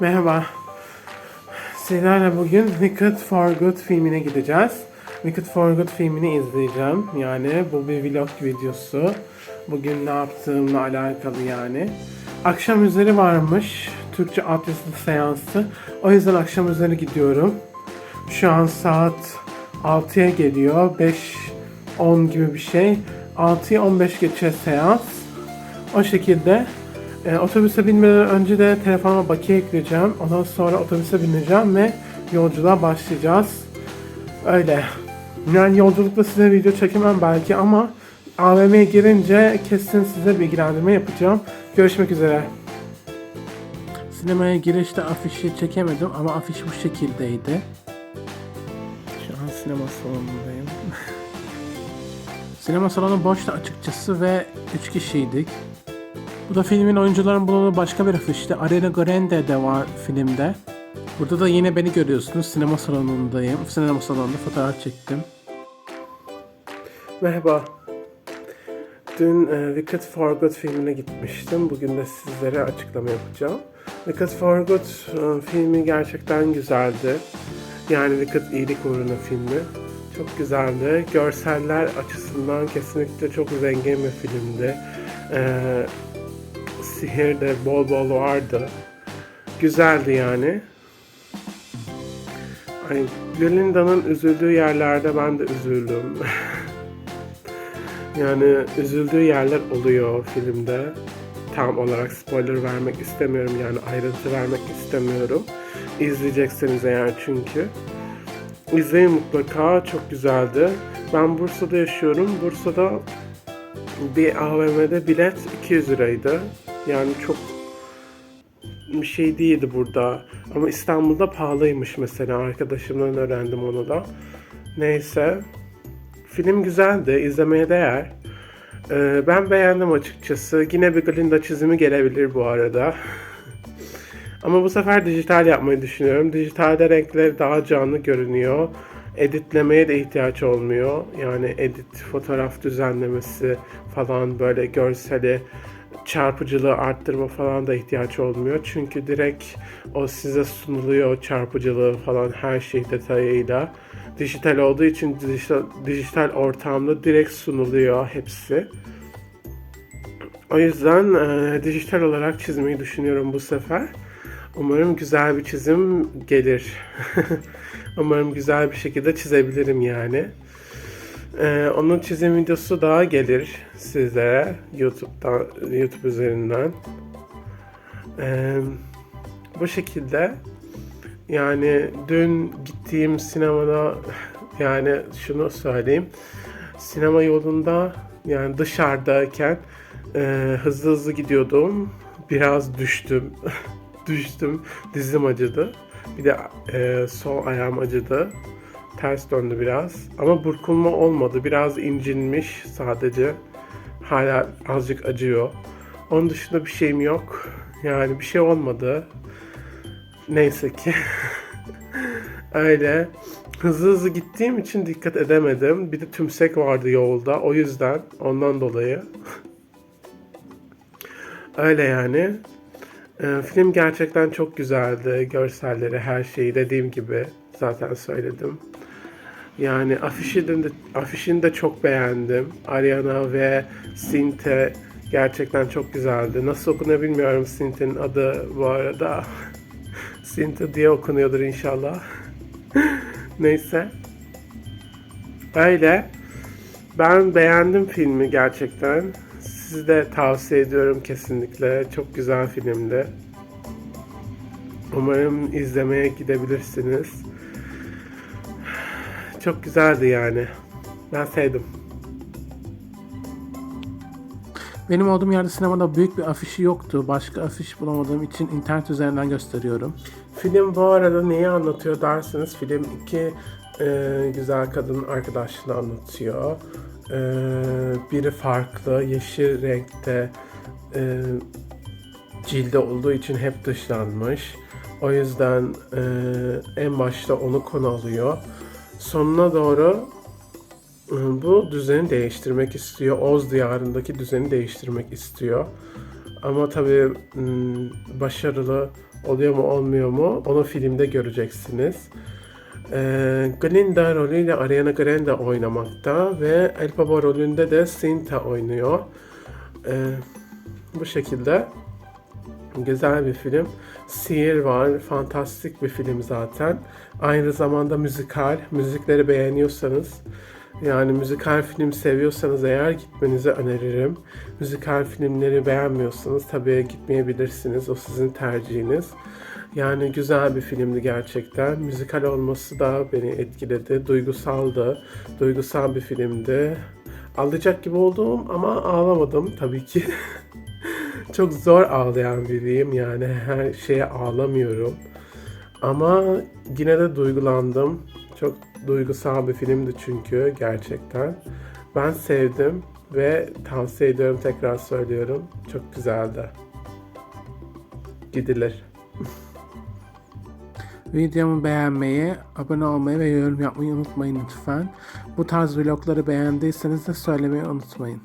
Merhaba. Sizlerle bugün Wicked for Good filmine gideceğiz. Wicked for Good filmini izleyeceğim. Yani bu bir vlog videosu. Bugün ne yaptığımla alakalı yani. Akşam üzeri varmış. Türkçe altyazılı seansı. O yüzden akşam üzeri gidiyorum. Şu an saat 6'ya geliyor. 5-10 gibi bir şey. 6'ya 15 geçe seans. O şekilde e, otobüse binmeden önce de telefonuma bakiye ekleyeceğim. Ondan sonra otobüse bineceğim ve yolculuğa başlayacağız. Öyle. Yani yolculukta size video çekemem belki ama AVM'ye girince kesin size bilgilendirme yapacağım. Görüşmek üzere. Sinemaya girişte afişi çekemedim ama afiş bu şekildeydi. Şu an sinema salonundayım. sinema salonu boştu açıkçası ve 3 kişiydik. Bu da filmin oyuncuların bulunduğu başka bir afişti. Ariana Grande de var filmde. Burada da yine beni görüyorsunuz. Sinema salonundayım. Sinema salonunda fotoğraf çektim. Merhaba. Dün e, Wicked for Good filmine gitmiştim. Bugün de sizlere açıklama yapacağım. Wicked for Good e, filmi gerçekten güzeldi. Yani Wicked iyilik uğruna filmi. Çok güzeldi. Görseller açısından kesinlikle çok zengin bir filmdi. Ee, sihir de bol bol vardı. Güzeldi yani. Ay, Glinda'nın üzüldüğü yerlerde ben de üzüldüm. yani üzüldüğü yerler oluyor filmde. Tam olarak spoiler vermek istemiyorum yani ayrıntı vermek istemiyorum. İzleyeceksiniz eğer çünkü. İzleyin mutlaka çok güzeldi. Ben Bursa'da yaşıyorum. Bursa'da bir AVM'de bilet 200 liraydı. Yani çok bir şey değildi burada. Ama İstanbul'da pahalıymış mesela. Arkadaşımdan öğrendim onu da. Neyse. Film güzeldi. izlemeye değer. Ee, ben beğendim açıkçası. Yine bir Glinda çizimi gelebilir bu arada. Ama bu sefer dijital yapmayı düşünüyorum. Dijitalde renkler daha canlı görünüyor. Editlemeye de ihtiyaç olmuyor. Yani edit, fotoğraf düzenlemesi falan böyle görseli çarpıcılığı arttırma falan da ihtiyaç olmuyor. Çünkü direkt o size sunuluyor çarpıcılığı falan her şey detayıyla. Dijital olduğu için dijital, dijital ortamda direkt sunuluyor hepsi. O yüzden e, dijital olarak çizmeyi düşünüyorum bu sefer. Umarım güzel bir çizim gelir. Umarım güzel bir şekilde çizebilirim yani. Ee, onun çizim videosu daha gelir sizlere YouTube'dan, YouTube üzerinden. Ee, bu şekilde yani dün gittiğim sinemada yani şunu söyleyeyim. Sinema yolunda yani dışarıdayken e, hızlı hızlı gidiyordum. Biraz düştüm. düştüm. Dizim acıdı. Bir de e, sol ayağım acıdı. Ters döndü biraz. Ama burkulma olmadı. Biraz incinmiş sadece. Hala azıcık acıyor. Onun dışında bir şeyim yok. Yani bir şey olmadı. Neyse ki. Öyle. Hızlı hızlı gittiğim için dikkat edemedim. Bir de tümsek vardı yolda. O yüzden ondan dolayı. Öyle yani. Ee, film gerçekten çok güzeldi. Görselleri, her şeyi dediğim gibi zaten söyledim. Yani afişini de, afişini de çok beğendim. Ariana ve Sinte gerçekten çok güzeldi. Nasıl okunuyor bilmiyorum Sinte'nin adı bu arada. Sinte diye okunuyordur inşallah. Neyse. Öyle. Ben beğendim filmi gerçekten. Sizi de tavsiye ediyorum kesinlikle. Çok güzel filmdi. Umarım izlemeye gidebilirsiniz. Çok güzeldi yani. Ben sevdim. Benim olduğum yerde sinemada büyük bir afişi yoktu. Başka afiş bulamadığım için internet üzerinden gösteriyorum. Film bu arada neyi anlatıyor derseniz film iki e, güzel kadın arkadaşlığını anlatıyor. E, biri farklı, yeşil renkte e, cilde olduğu için hep dışlanmış. O yüzden e, en başta onu konu alıyor. Sonuna doğru e, bu düzeni değiştirmek istiyor. Oz diyarındaki düzeni değiştirmek istiyor. Ama tabii m, başarılı oluyor mu olmuyor mu onu filmde göreceksiniz. Ee, Glinda rolüyle Ariana Grande oynamakta ve El rolünde de Cinta oynuyor. Ee, bu şekilde güzel bir film. Sihir var, fantastik bir film zaten. Aynı zamanda müzikal. Müzikleri beğeniyorsanız yani müzikal film seviyorsanız eğer gitmenizi öneririm. Müzikal filmleri beğenmiyorsanız tabii gitmeyebilirsiniz. O sizin tercihiniz. Yani güzel bir filmdi gerçekten. Müzikal olması da beni etkiledi. Duygusaldı. Duygusal bir filmdi. Ağlayacak gibi oldum ama ağlamadım tabii ki. Çok zor ağlayan biriyim yani her şeye ağlamıyorum. Ama yine de duygulandım. Çok duygusal bir filmdi çünkü gerçekten. Ben sevdim ve tavsiye ediyorum tekrar söylüyorum. Çok güzeldi. Gidilir. Videomu beğenmeyi, abone olmayı ve yorum yapmayı unutmayın lütfen. Bu tarz vlogları beğendiyseniz de söylemeyi unutmayın.